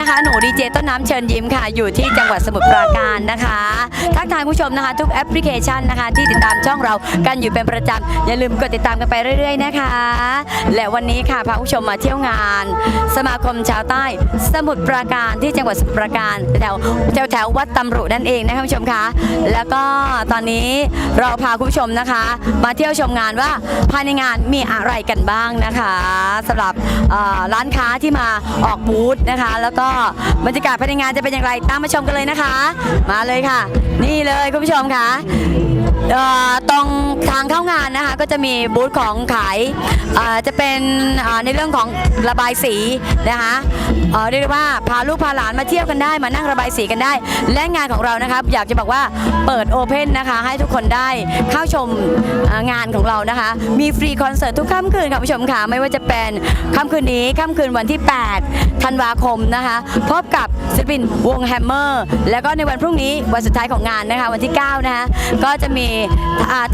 นะคะหนูดีเจต้นน้ำเชิญยิ้มค่ะ อยู่ที่จังหวัดสมุทรปราการนะคะทักทายผู้ชมนะคะ ทุกแอปพลิเคชันนะคะ ที่ติดตามช่องเรากันอยู่เป็นประจำอย่าลืมกดติดตามกันไปเรื่อย ๆ นะคะ และวันนี้ค่ะพาผู้ชมมาเที่ยวงาน สมาคมชาวใต้ สมุทรปราการที่จังหวัดสมุทรปราการแถวแถวแถววัดตำรุนั่นเองนะคะผู้ชมคะแล้วก็ตอนนี้เราพาคุณผู้ชมนะคะ มาเที่ยวชมงานว่าภายในงานมีอะไรกันบ้างนะคะสำหรับ อ่อร้านค้าที่มาออกบูธนะคะ แล้วก็บรรยากาศภายในงานจะเป็นอย่างไรตามมาชมกันเลยนะคะ มาเลยค่ะ นี่เลยคุณผู้ชมค่ะเอ่อตรงทางเข้างาน ก็จะมีบูธของขายจะเป็นในเรื่องของระบายสีนะคะเรียกได้ว่าพาลูกพาหลานมาเที่ยวกันได้ มานั่งระบายสีกันได้ และงานของเรานะครับอยากจะบอกว่าเปิดโอเพนนะคะให้ทุกคนได้เข้าชมงานของเรานะคะ มีฟรีคอนเสิร์ตทุกค่ำคืนค่ะผู้ชมค่ะไม่ว่าจะเป็นค่ำคืนนี้ค่ำคืนวันที่ 8 ธันวาคมนะคะพบกับศิลปินวงแฮมเมอร์แล้วก็ในวันพรุ่งนี้วันสุดท้ายของงานนะคะวันที่ 9 นะคะก็จะมี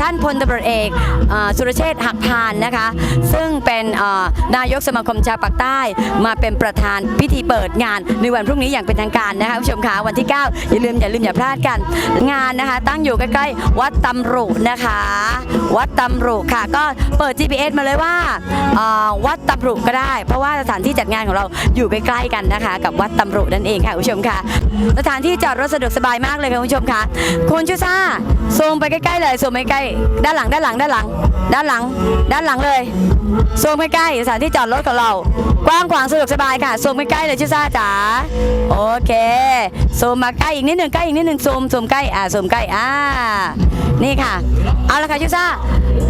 ท่านพลตำรวจเอกอสุรเชษฐ์หักพานนะคะ ซึ่งเป็นนายกสมาคมชาวปากใต้ มาเป็นประธานพิธีเปิดงานในวันพรุ่งนี้อย่างเป็นทางการนะคะคุณผู้ชมคะวันที่ 9 อย่าลืมอย่าลืมอย่าพลาดกัน งานนะคะ ตั้งอยู่ใกล้ๆวัดตำรุนะคะ วัดตำรุค่ะ ก็เปิด GPS มาเลยว่าวัดตำรุก็ได้ เพราะว่าสถานที่จัดงานของเราอยู่ใกล้ๆกันนะคะ กับวัดตำรุนั่นเองค่ะคุณผู้ชมค่ะสถานที่จอดรถสะดวกสบายมากเลยค่ะคุณผู้ชมค่ะคุณชูซ่าซูมไปใกล้ๆเลยซูมไปใกล้ด้านหลังด้านหลังด้านหลังด้านหลัง ด้านหลังเลยซูมใกล้ๆสถานที่จอดรถของเรา กว้างขวางสะดวกสบายค่ะซูมใกล้ๆเลยชูซ่าจ๋าโอเคซูมมาใกล้อีกนิดหนึ่งใกล้อีกนิดหนึ่งซูมซูมใกล้อ่าซูมใกล้อ่านี่ค่ะ เอาละค่ะชูซ่า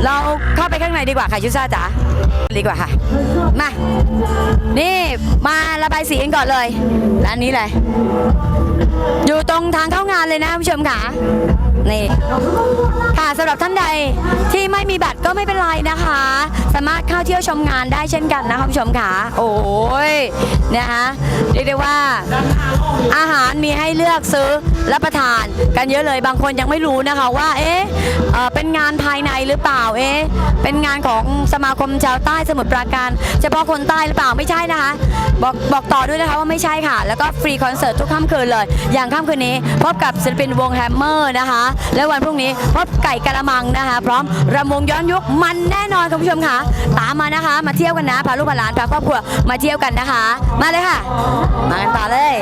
เราเข้าไปข้างในดีกว่าค่ะชูซ่าจ๋าดีกว่าค่ะ มา นี่มาระบายสีกันก่อนเลยร้านนี้เลย อยู่ตรงทางเข้างานเลยนะคุณผู้ชมค่ะ นี่ค่ะสำหรับท่านใดที่ไม่มีบัตรก็ไม่เป็นไรนะคะ สามารถ เที่ยวชมงานได้เช่นกันนะคะคุณผู้ชมค่ะโอ้ยนะคะเรียกได้ว่า อาหารมีให้เลือกซื้อรับประทานกันเยอะเลยบางคนยังไม่รู้นะคะว่าเอ๊ะเอ่อเป็นงานภายในหรือเปล่าเอ๊ะเป็นงานของสมาคมชาวใต้สมุทรปราการเฉพาะคนใต้หรือเปล่าไม่ใช่นะคะบอกบอกต่อด้วยนะคะว่าไม่ใช่ค่ะ แล้วก็ฟรีคอนเสิร์ตทุกค่ำคืนเลย อย่างค่ำคืนนี้พบกับศิลปินวงแฮมเมอร์นะคะ และวันพรุ่งนี้พบไก่กะละมังนะคะ พร้อมรำวงย้อนยุคมันแน่นอนคุณผู้ชมค่ะตามมานะคะ มาเที่ยวกันนะพาลูกพาหลานพาครอบครัวมาเที่ยวกันนะคะ มาเลยค่ะ มากันต่อเลย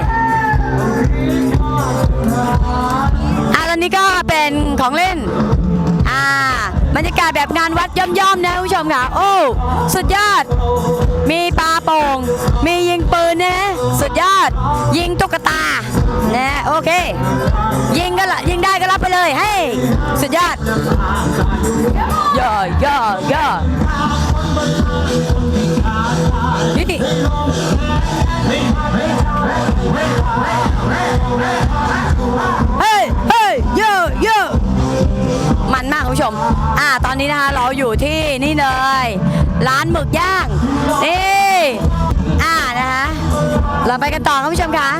อะตอนนี้ก็เป็นของเล่นอ่าบรรยากาศแบบงานวัดย่อมๆนะคุณผู้ชมค่ะ โอ้ สุดยอด มีปลาโป่ง มียิงปืนนะสุดยอด ยิงตุ๊กตา นะ โอเค ยิงก็ละยิงได้ก็รับไปเลย เฮ้ยสุดยอดย่อย่อย่อะ เฮ้ยเฮ้ยโยโยมันมากคุณผู้ชม อ่า ตอนนี้นะคะเราอยู่ที่นี่เลย ร้านหมึกย่าง นี่ อ่านะคะเราไปกันต่อคุณผู้ชมคะ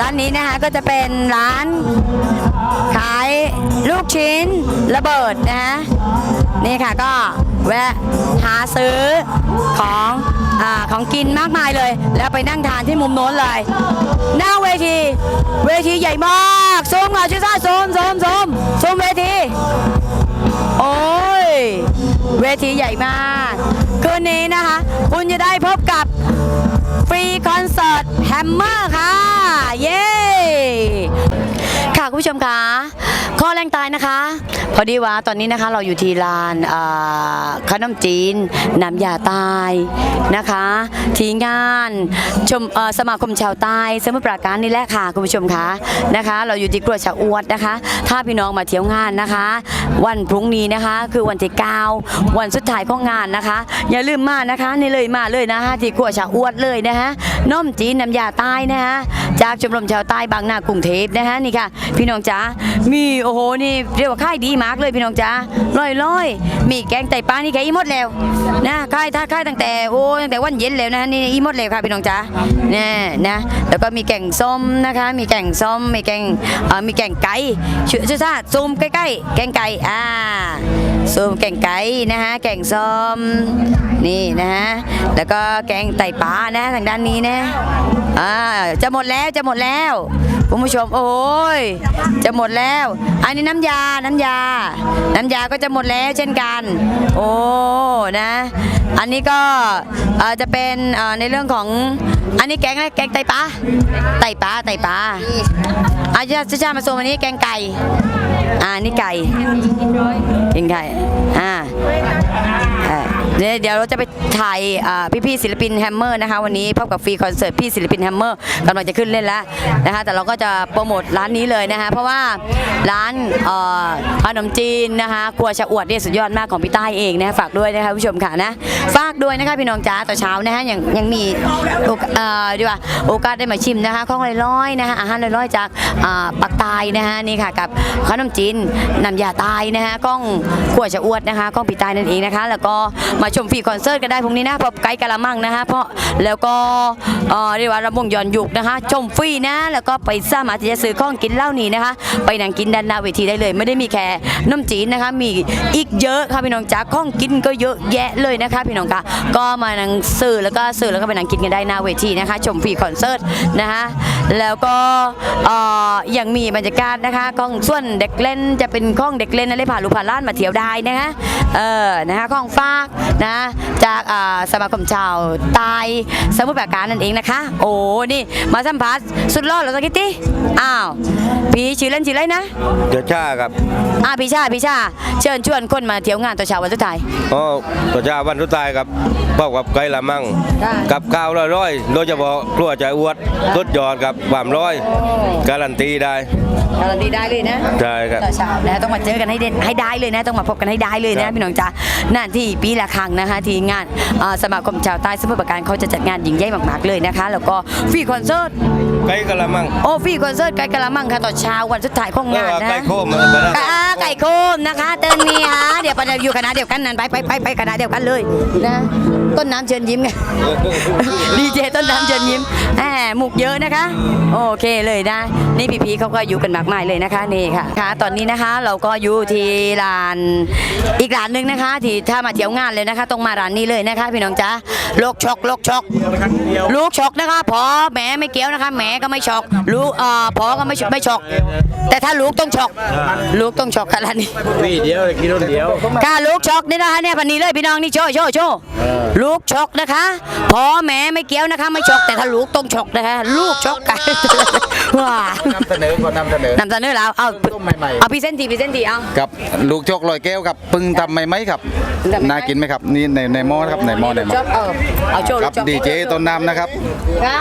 ร้านนี้นะคะก็จะเป็นร้าน ขายลูกชิ้นระเบิดนะฮะนี่ค่ะก็ แวะหาซื้อของอของกินมากมายเลย แล้วไปนั่งทานที่มุมโน้นเลย หน้าเวที เวทีใหญ่มากซูมค่ะชิซ่าซูมซูมซูมซูมเวที โอ้ย เวทีใหญ่มากคืนนี้นะคะ คุณจะได้พบกับฟรีคอนเสิร์ตแฮมเมอร์ค่ะ เย้ค่ะคุณผู้ชมคะข้อแรงตายนะคะ พอดีว่าตอนนี้นะคะเราอยู่ที่ลานขนมจีนน้ำยาใต้นะคะ ที่งานชมสมาคมชาวใต้สมุทรปราการนี่แหละค่ะคุณผู้ชมคะนะคะ เราอยู่ที่กรวดชะอวดนะคะ ถ้าพี่น้องมาเที่ยวงานนะคะ วันพรุ่งนี้นะคะ คือวันที่9วันสุดท้ายของงานนะคะ อย่าลืมมานะคะนี่เลยมาเลยนะคะที่กรวดชะอวดเลยนะคะน้มจีนน้ำยาใต้นะคะจากชมรมชาวใต้บางนากรุงเทพนะคะนี่ค่ะ พี่น้องจ๋ามีโอ้โหนี่เรียกว่าค่ายดีมากเลยพี่น้องจ้าร้อยร้อยมีแกงไตปลานี่แกอีหมดแล้วนะค่ายถ้าค่ายตั้งแต่โอ้ตั้งแต่วันเย็นแล้วนะนี่อีหมดแล้วค่ะพี่น้องจ้าเนี่ยนะแล้วก็มีแกงส้มนะคะ มีแกงส้มมีแกงเอ่อมีแกงไก่ชื่อชื่อซาซูมใกล้ๆแกงไก่อ่า ซูมแกงไก่นะฮะแกงส้มนี่นะฮะแล้วก็แกงไตปลานะทางด้านนี้นะอ่าจะหมดแล้วจะหมดแล้วคุณผู้ชมโอ้ยจะหมดแล้ว อันนี้น้ำยาน้ำยา น้ำยาก็จะหมดแล้วเช่นกัน โอ้นะ อันนี้ก็จะเป็นในเรื่องของ อันนี้แกงอะไรแกงไตปลาไตปลาไตปลาอาจารย์ชามาส่งอันนี้แกงไก่ อ่านี่ไก่แกงไก่อ่าเดี๋ยวเดี๋ยวเราจะไปถ่ายอ่พี่ๆศิลปินแฮมเมอร์นะคะวันนี้พบกับฟรีคอนเสิร์ตพี่ศิลปินแฮมเมอร์กำลังจะขึ้นเล่นแล้วนะคะแต่เราก็จะโปรโมทร้านนี้เลยนะคะเพราะว่าร้านขนมจีนนะคะครัวชะอวดเนี่ยสุดยอดมากของพี่ใต้เองนะคะฝากด้วยนะคะผู้ชมค่ะนะฝากด้วยนะคะพี่น้องจ๋าต่อเช้านะคะยังยังมีโอกเดีกว่าโอกาสได้มาชิมนะคะของลอยๆนะคะอาหารลอยๆจากอ่าปักตายนะคะนี่ค่ะกับขนมจีนน้ำยาตายนะคะก้องขวดชะอวดนะคะก้องปีตายนั่นเองนะคะ แล้วก็มาชมฟรีคอนเสิร์ตกันได้พรุ่งนี้นะพบไกด์กะละมังนะคะเพราะแล้วก็เรียกว่าระบงย้อนยุกนะคะ ชมฟรีนะ แล้วก็ไปสามารถที่จะซื้อของกินเหล้านี้นะคะ ไปนั่งกินด้านหน้าเวทีได้เลย ไม่ได้มีแค่นมจีนนะคะมีอีกเยอะค่ะพี่น้องจ๋าของกินก็เยอะแยะเลยนะคะพี่น้องค่ะก็มานั่งซื้อแล้วก็ซื้อแล้วก็ไปนั่งกินกันได้หน้าเวทีนะคะ ชมฟรีคอนเสิร์ตนะคะแล้วก็เอ่อยังมีบรรยากาศนะคะของส่วนเด็กเล่นจะเป็นข้องเด็กเล่นอะไรผ่านลูกผ่านล้านมาเที่ยวได้นะคะเออนะคะของฝากนะจากอ่าสมาคมชาวใตายสมุทรปราการนั่นเองนะคะ โอ้นี่มาสัมภาษณ์สุดรอดแล้วสักทีอ้าวพี่ชื่อเล่นชื่ออะไรนะเดี๋ยวชาครับอ่าพี่ชาพี่ชาเชิญชวนคนมาเที่ยวงานตัวเช้าวันสุดท้ายอ๋อตัวชาวันสุดท้ายครับพบกับไก่ละมั่งค่ะกับข้าวร้อยๆโดยเฉพาะครัวใจอวดสุดยอดครับความร้อย การันตีได้การันตีได้เลยนะใช่ครับ ต่อเช้านะต้องมาเจอกันให้เด่นให้ได้เลยนะ ต้องมาพบกันให้ได้เลยครันะบ พี่น้องจ๋าหน้าที่ปีละครั้งนะคะ ที่งานอ่าสมาคมชาวใต้สมุทรปราการเขาจะจัดงานยิ่งใหญ่มากๆเลยนะคะ แล้วก็ฟรีคอนเสิร์ต ไก่กะละมั่ง โอ้ฟรีคอนเสิร์ตไก่กะละมังค่ะต่อเช้าวันสุดท้ายของงานเออนะไก่โคมมันก็ได้ไก่อ่าไก่โคมนะคะ เตือนนี่ฮะเดี๋ยวไปอยู่คณะเดียวกันนั่นไปไปไปไปคณะเดียวกันเลยนะต้นน้ำเชิญยิ้มไง ดีเจต้นน้ำเชิญยิ้มแหมหมุกเยอะนะคะ โอเคเลยนะ นี่พี่พีเขาก็อยู่กันมากมายเลยนะคะนี่ค่ะค่ะ ตอนนี้นะคะเราก็อยู่ที่ร้านอีกร้านหนึ่งนะคะ ที่ถ้ามาเที่ยวงานเลยนะคะตรงมาร้านนี้เลยนะคะ พี่น้องจ๊ะโลกช็อกโลกช็อกลูกช็อกนะคะพอแหมไม่เกี่ยวนะคะแหมก็ไม่ช็อกลูกเอ่อพอก็ไม่ไม่ช็อกแต่ถ้าลูกต้องช็อกลูกต้องช็อกค่ะร้านนี้วีเดียวเลยกินคนเดียวค่ะลูกช็อกนี่นะคะเนี่ยพันนี้เลยพี่น้องนี่โชว์โชว์โชว์ลูกชกนะคะพอแม่ไม่เกี้ยวนะคะ ไม่ชกแต่ถ้าลูกต้องชกนะคะ ลูกชกกัน ว้านำเสนอก่อนนำเสนอ นำเสนอแล้วเอาต้มใหม่ๆ เอาพรีเซนทีพรีเซนทีเอา กับลูกโชคลอยแก้วครับปึงทำไหมไหมครับทำไหมไหม น่ากินไหมครับนี่ในในหม้อครับในหม้อในหม้อช็อกเออเอาโชว์คลูรับกช็อกดีเจต้นน้ำนะครับค่ะ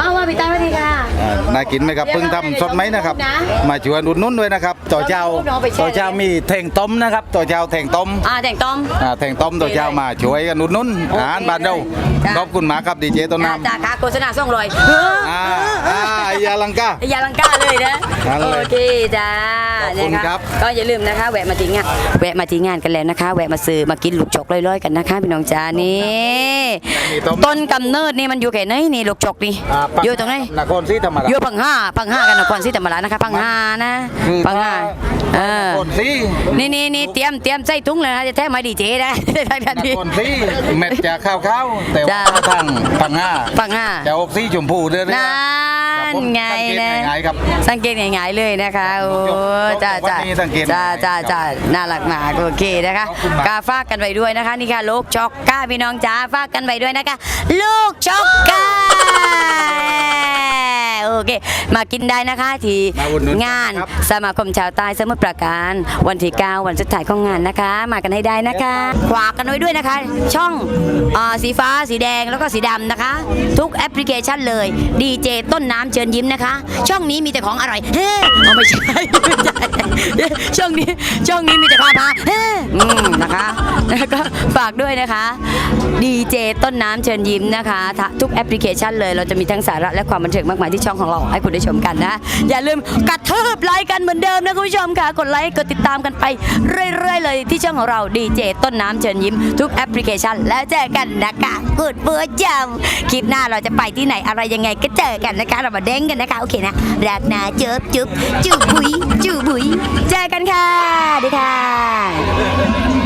เอาว่าพี่ตาสวัสดีค่ะ อ่าน่ากินไหมครับปึงทำสดไหมนะครับนะมาชวนอุดหนุ่นด้วยนะครับต่อเจ้าน้องไปแช่ต่อเจ้ามีแทงต้มนะครับต่อเจ้าแทงต้ม อ่าแต่งต้อม อ่าแทงต้มต่อเจ้ามาช่วยกันอุดหนุ่นโอเคอาหารบ้านเราจ้ะ ขอบคุณมากครับดีเจต้นน้จ้าค่ะโฆษณาส่งรอยำอ่าอ่าอ ยาลังกา อย่าลังกาเลยนะ นั่นเลยโอเคจ้าขอบคุณนะครับ ก็อย่าลืมนะคะ แวะมาที่งานแวะมาที่งานกันแล้วนะคะ แวะมาซื้อมากินลูกชกลอยๆกันนะคะพี่น้องจ้านี่มีต้มต้นกำเนิดนี่มันอยู่แค่ไหนนี่ลูกชกนี่อ่าปัอยู่ตรงไหนนครศรีธรรมราชอยู่พังห้าพังห้ากันนครศรีธรรมราชนะคะพังห้านะคือพังห้าเออคนซีนี่นี่นี่เตรียมเตรียมใส่ถุงเลยนะจะแท้ไม่ดีเจได้ได้ทันทีคนซีเม็ดจากข้าวข้าวๆแต่จ้าว่าทางปังห้าพังห้า จะอกซีชมพูเรื่อยๆ นั่ นไงนะสังเกตง่ายๆครับสังเกตง่ายๆเลยนะคะโอ้จ้าจ้าวันนี้สังเกตจ้าง่ายๆจ้าจ้าน่ารักมากโอเคนะคะขอบคุณมาก กาฝากกันไปด้วยนะคะนี่ค่ะลูกช็อกก้าพี่น้องจ้าฝากกันไปด้วยนะคะ ลูกช็อกก้าโอเค มากินได้นะคะที่มาอุดหนุนงานครับ สมาคมชาวใต้สมุทรปราการ วันที่9วันสุดท้ายของงานนะคะ มากันให้ได้นะคะขวากกันไว้ด้วยนะคะ ช่องอาสีฟ้าสีแดงแล้วก็สีดำนะคะ ทุกแอปพลิเคชันเลยดีเจต้นน้ำเชิญยิ้มนะคะ ช่องนี้มีแต่ของอร่อยเฮ้เอาไม่ใช่ไม่ใช่ช่องนี้ช่องนี้มีแต่ความฮาเฮ้อืมนะคะแล้วก็ฝากด้วยนะคะดีเจต้นน้ำเชิญยิ้มนะคะทุกแอปพลิเคชันเลยเราจะมีทั้งสาระและความบันเทิงมากมายที่ช่องของเราให้คุณได้ชมกันนะ อย่าลืมกระทืบไลค์กันเหมือนเดิมนะคุณผู้ชมค่ะกดไลค์กดติดตามกันไปเรื่อยๆเลยที่ช่องของเราดีเจต้นน้ำเชิญยิ้ม ทุกแอปพลิเคชัน แล้วเจอกันนะคะกดเบอร์จำคลิปหน้าเราจะไปที่ไหนอะไรยังไงก็เจอกันนะคะ เรามาเด้งกันนะคะโอเคนะรักนะจุ๊บจุ๊บจุ๊บบุยจุ๊บบุยเจอกันค่ะดีค่ะ